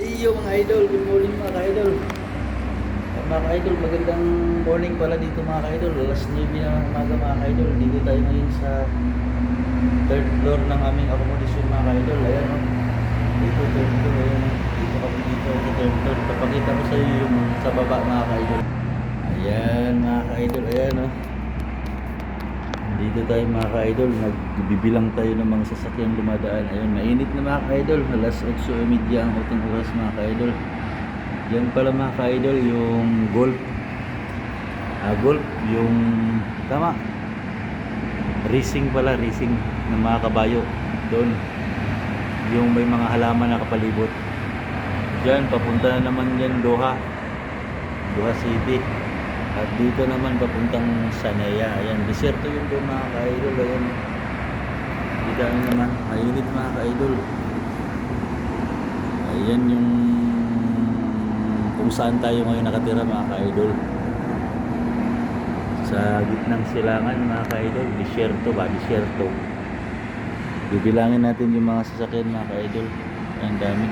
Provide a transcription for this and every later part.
Iyo mga idol, good morning mga idol. Mga idol, magandang morning pala dito mga idol. Alas 9 na umaga mga idol. Dito tayo ngayon sa third floor ng aming accommodation mga idol. Ayan o. Dito third floor. Ayan o. Dito kami dito sa third floor. Papakita ko sa iyo yung sa baba mga idol. Ayan mga idol. Ayan o. Dito tayo mga ka-idol, nagbibilang tayo ng mga sasakyang dumadaan. Ayun, mainit na mga ka-idol, alas 8.30 ang uting oras mga ka-idol. Yan pala mga ka-idol, yung golf. Ah, golf, yung, tama, racing pala, racing ng mga kabayo. Doon, yung may mga halaman na kapalibot. Diyan, papunta na naman yan Doha. Doha City. At dito naman papuntang Sanaya. Ayan, desierto yung doon mga ka-idol. Ayan. Dito naman, mainit mga ka-idol. Ayan yung kung saan tayo ngayon nakatira mga ka-idol. Sa gitnang silangan mga ka-idol, desierto ba? Desierto. Bibilangin natin yung mga sasakyan mga ka-idol. Ang dami.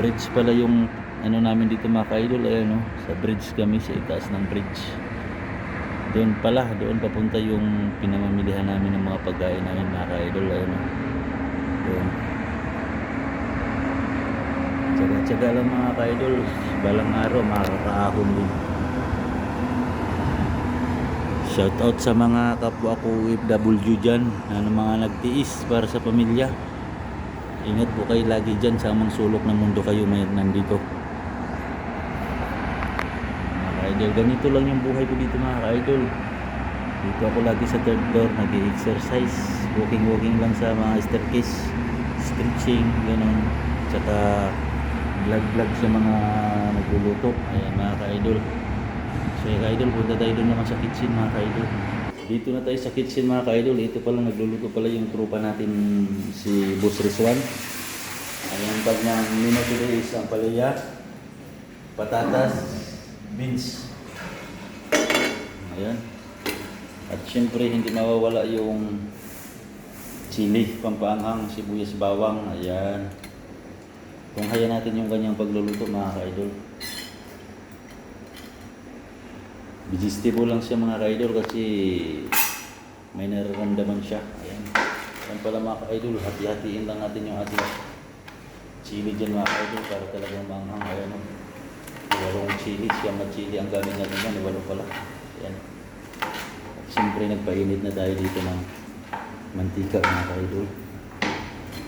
Bridge pala yung ano namin dito mga ka-idol. Ayan o, sa bridge kami, sa itaas ng bridge. Doon pala, doon papunta yung pinamamilihan namin ng mga pagkain namin mga ka-idol. Ayan o. Doon. Tsaga-tsaga lang mga ka-idol. Balang araw, makakaahon din. Shout out sa mga kapwa ko OFW dyan na mga nagtiis para sa pamilya. Ingat po kayo lagi dyan sa amang sulok ng mundo kayo may nandito. Ka-idol, ganito lang yung buhay ko dito mga ka-idol. Dito ako lagi sa third floor, nag-exercise, walking-walking lang sa mga staircase, stretching, gano'n. Tsaka vlog-vlog sa mga nagluluto. Ayan mga ka-idol. So mga ka-idol, punta tayo doon naman sa kitchen mga ka-idol. Dito na tayo sa kitchen mga ka-idol. Ito pala nagluluto pala yung trupa natin si Boss Rizwan. Ayan pag ng menu today is ang palaya, patatas, beans. Ayan. At syempre hindi mawawala yung chili, pampaanghang, sibuyas, bawang. Ayan. Kung haya natin yung kanyang pagluluto mga ka-idol. Vegetable lang siya mga ka-idol kasi may nararamdaman siya. Ayan. Yan pala mga ka-idol, hati-hatiin lang natin yung ating chili dyan mga ka-idol para talagang manghang. Ayan o. Walong chili, siyam na chili ang gamit natin yan. Walo pala. Ayan. At siyempre nagpainit na tayo dito ng mantika mga ka-idol.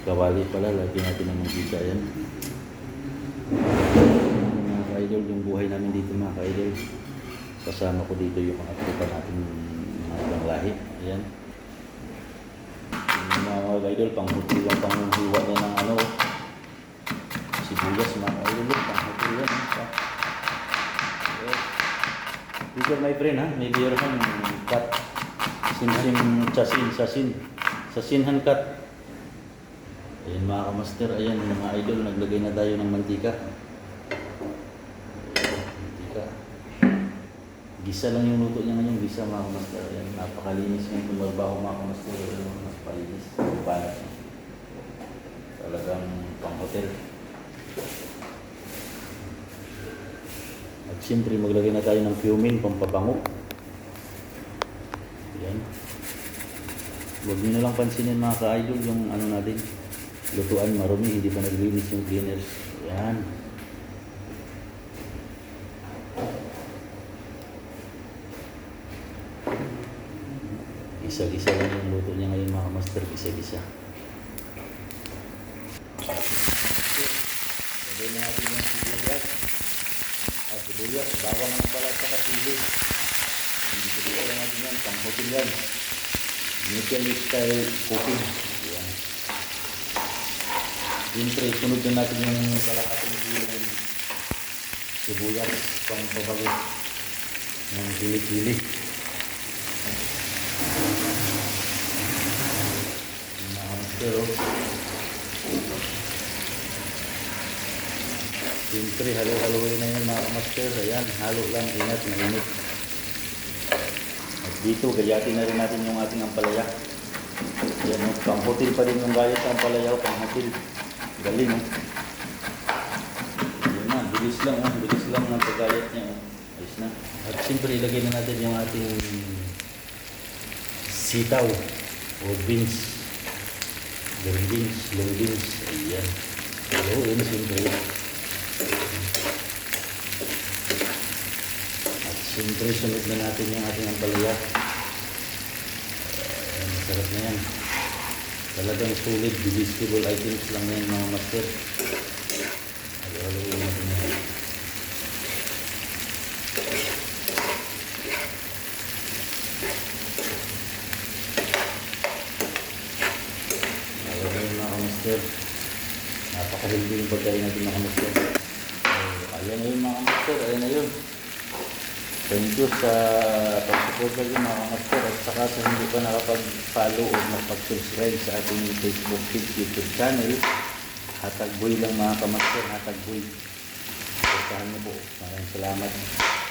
Kawali pala, lagyan natin ng mantika. Ayan. Mga ka-idol, yung buhay namin dito mga ka-idol. Kasama ko dito yung mga tropa natin mga ibang lahi. Ayan. Yung mga ka-idol, panghutulang panghuhiwa na ng ano. Sibuyas mga ka-idol, panghutulan. Yes. Dito my friend ha, may beer kang cut. Simsim chasin, sasin. Sasinhan cut. Ayan mga kamaster, ayan mga idol, naglagay na tayo ng mantika. Mantika. Gisa lang yung luto niya ngayon, gisa mga kamaster. Ayan, napakalinis ng tumarbaho mga kamaster. Ayan, mas palinis. Balat. Talagang pang hotel. At siyempre maglagay na tayo ng cumin, pampabango. Ayan. Huwag nyo na lang pansinin mga ka-idol yung ano natin, lutuan marumi, hindi pa naglinis yung cleaners. Ayan. Isa-isa lang yung luto niya ngayon mga master, isa-isa. Lagay na natin yung sibuyas. Ah, sibuyas, bawang ng pala at saka sili. Hindi ko lang natin yan, pang hotel yan. Michelin style cooking. Yan. Siyempre, sunod na natin yung kalahating kilo ng sibuyas pang pabagit ng kili-kili. Yung mga hamster, oh. Siyempre, halo-haloin na yan mga master. Ayan, halo lang, ingat, mainit. At dito, gayatin na rin natin yung ating ampalaya. Ayan, oh, pang hotel pa rin yung gayat sa ampalaya, pang hotel. Galing, oh. Bilis lang, ah. bilis lang ang pagkayat niya. ah. Ayos na. At siyempre, ilagay na natin yung ating sitaw o beans. Green beans, long beans. Ayan. Hello, yun siyempre. At siyempre, sunod na natin yung ating ampalaya. Ayan, masarap na yan. Talagang solid, digestible items lang yan mga master. Halo-halo natin yan. Halo yun mga master. Napakahindi yung pagkain natin mga master. Ayan na yun mga master, ayan na yun. Thank you sa pag-support lagi mga master at saka sa hindi pa nakapag-follow o nakapag-subscribe sa ating Facebook page, YouTube channel. Hatag boy lang mga kamaster, hatag boy. Puntahan niyo po. Maraming salamat.